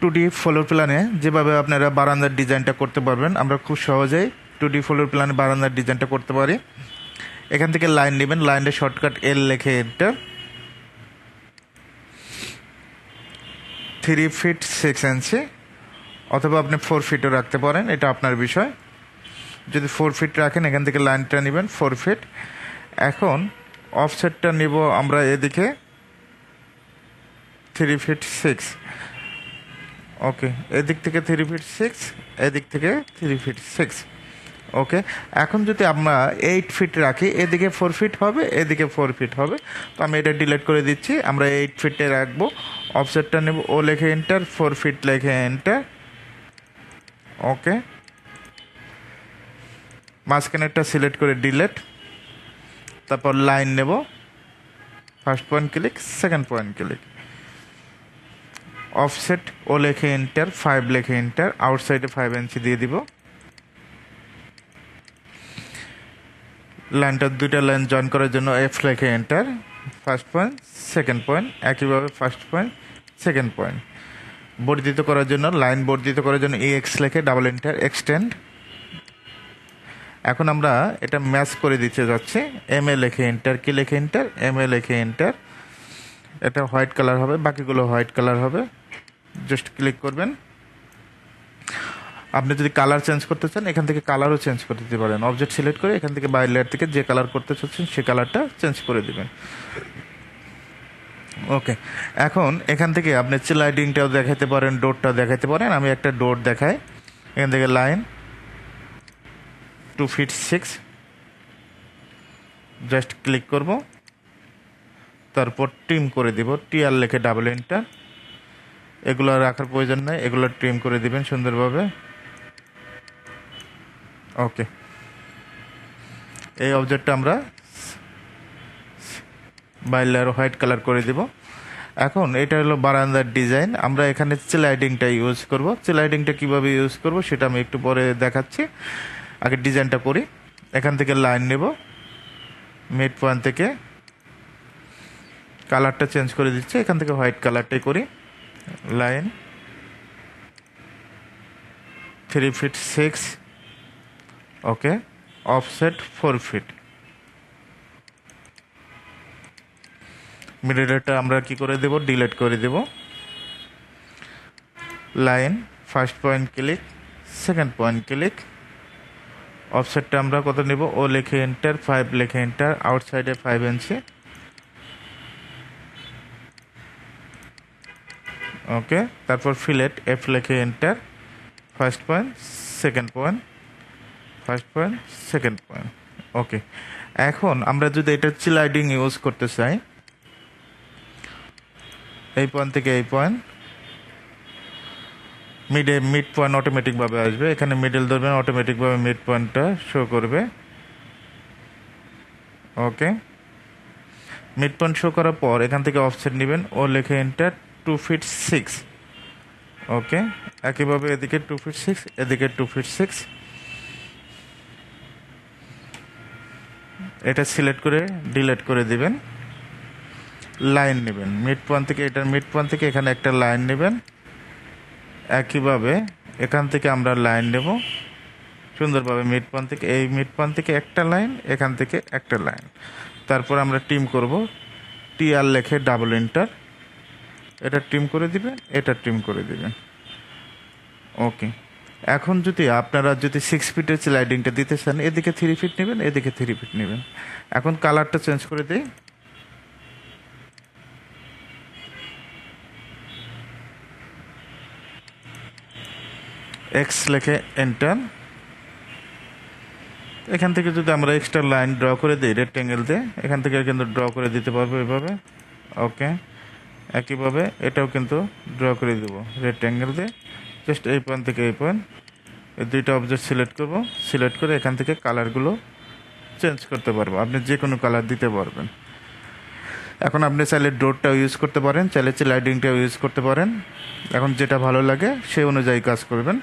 Two D floor প্ল্যানে যেভাবে আপনারা বারান্দার ডিজাইনটা করতে পারবেন, আমরা খুব সহজেই টু ডি ফ্লোর প্ল্যানে বারান্দার ডিজাইনটা করতে পারি। এখান থেকে লাইন নেবেন লাইনের শর্টকাট এল লেখে enter three feet six inch অথবা আপনি ফোর ফিটও রাখতে পারেন, এটা আপনার বিষয়। যদি ফোর ফিট রাখেন, এখান থেকে লাইনটা নেবেন ফোর ফিট এখন অফসেটটা নিব আমরা এদিকে থ্রি ফিট সিক্স ওকে এদিক থেকে থ্রি ফিট সিক্স এদিক থেকে থ্রি ফিট সিক্স ওকে এখন যদি আমরা এইট ফিট রাখি, এদিকে ফোর ফিট হবে, এদিকে ফোর ফিট হবে। তো আমি এটা ডিলেট করে দিচ্ছি। আমরা এইট ফিটে রাখব। অফসেটটা নেব। ও লেখে এন্টার ফোর ফিট লেখে এন্টার ওকে মাঝখানেরটা সিলেক্ট করে ডিলেট তারপর লাইন নেব। First point click second point click offset O লেখে এন্টার ফাইভ লেখে এন্টার আউটসাইডে ফাইভ ইঞ্চি দিয়ে দিব। লাইনটার দুইটা লাইন জয়েন করার জন্য এফ লেখে enter first point second point একইভাবে ফার্স্ট পয়েন্ট সেকেন্ড পয়েন্ট বর্ধিত করার জন্য লাইন বর্ধিত করার জন্য ই এক্স লেখে ডাবল এন্টার এক্সটেন্ড এখন আমরা এটা ম্যাচ করে দিতে যাচ্ছি। এম এ লেখে এন্টার কি লেখে এন্টার এম এ লেখে এন্টার এটা হোয়াইট কালার হবে, বাকিগুলো হোয়াইট কালার হবে। জাস্ট ক্লিক করবেন। আপনি যদি কালার চেঞ্জ করতে চান, এখান থেকে কালারও চেঞ্জ করে দিতে পারেন। অবজেক্ট সিলেক্ট করে এখান থেকে বাইর লেয়ার থেকে যে কালার করতে চাচ্ছেন, সে কালারটা চেঞ্জ করে দিবেন। ওকে এখন এখান থেকে আপনি স্লাইডিংটাও দেখাতে পারেন ডোরটাও দেখাতে পারেন। আমি একটা ডোর দেখাই। এখান থেকে line two feet six just click করব। তারপর ট্রিম করে দিব। টিআর লেখে ডাবল এন্টার এগুলো রাখার প্রয়োজন নেই। এগুলো ট্রিম করে দিবেন সুন্দরভাবে। ওকে এই অবজেক্টটা আমরা বাইলার হোয়াইট কালার করে দিব। এখন এটা হলো বারান্দার ডিজাইন আমরা এখানে স্লাইডিংটা ইউজ করব। স্লাইডিংটা কীভাবে ইউজ করব সেটা আমি একটু পরে দেখাচ্ছি। আগে ডিজাইনটা করি। এখান থেকে লাইন নেব। মিড পয়েন্ট থেকে কালারটা চেঞ্জ করে দিচ্ছি। এখান থেকে হোয়াইট কালারটাই করি। Line three feet six okay offset four feet মিডিলেটা আমরা কি করে দেব? ডিলেট করে দেব। Line first point click second point click অফসেটটা আমরা কত নেব? ও লেখে এন্টার ফাইভ লেখে এন্টার আউটসাইডে ফাইভ ইঞ্চি ওকে তারপর ফিলেট এফ লেখে enter first point second point first point second point okay এখন আমরা যদি এটা চিলাইডিং ইউজ করতে চাই, এই পয়েন্ট থেকে এই পয়েন্ট মিডে মিড পয়েন্ট অটোমেটিকভাবে আসবে। এখানে মিডল ধরবেন অটোমেটিকভাবে মিড পয়েন্টটা শো করবে। ওকে মিড পয়েন্ট শো করার পর এখান থেকে অফসেট নেবেন, ও লেখে enter two feet six okay একইভাবে এদিকে টু ফিট সিক্স এদিকে টু ফিট সিক্স এটা সিলেক্ট করে ডিলেট করে দিবেন। লাইন নেবেন। মিড পয়েন্ট থেকে এটার মিড পয়েন্ট থেকে এখানে একটা লাইন নেবেন। একইভাবে এখান থেকে আমরা লাইন নেব। সুন্দরভাবে মিড পয়েন্ট থেকে, এই মিড পয়েন্ট থেকে একটা লাইন এখান থেকে একটা লাইন তারপর আমরা টিম করব। টি আর লেখে ডাবল এন্টার এটা টিম করে দিবেন, এটা টিম করে দিবেন। ওকে এখন যদি আপনারা যদি সিক্স ফিটের স্লাইডিংটা দিতে চান, এদিকে থ্রি ফিট নেবেন, এদিকে থ্রি ফিট নেবেন। এখন কালারটা চেঞ্জ করে দিই। এক্স লেখে এন্টার এখান থেকে যদি আমরা এক্সট্রা লাইন ড্র করে দিই রেক্টেঙ্গেল দিয়ে, এখান থেকে কিন্তু ড্র করে দিতে পারব এভাবে। ওকে একইভাবে এটাও কিন্তু ড্র করে দেবো। রেক্ট্যাঙ্গেল দিয়ে জাস্ট এই পয়েন্ট থেকে এই পয়েন্ট এই দুইটা অবজেক্ট সিলেক্ট করব। সিলেক্ট করে এখান থেকে কালারগুলো চেঞ্জ করতে পারব। আপনি যে কোনো কালার দিতে পারবেন। এখন আপনি চাইলে ডোরটাও ইউজ করতে পারেন, চাইলে লাইটিংটাও ইউজ করতে পারেন। এখন যেটা ভালো লাগে সেই অনুযায়ী কাজ করবেন।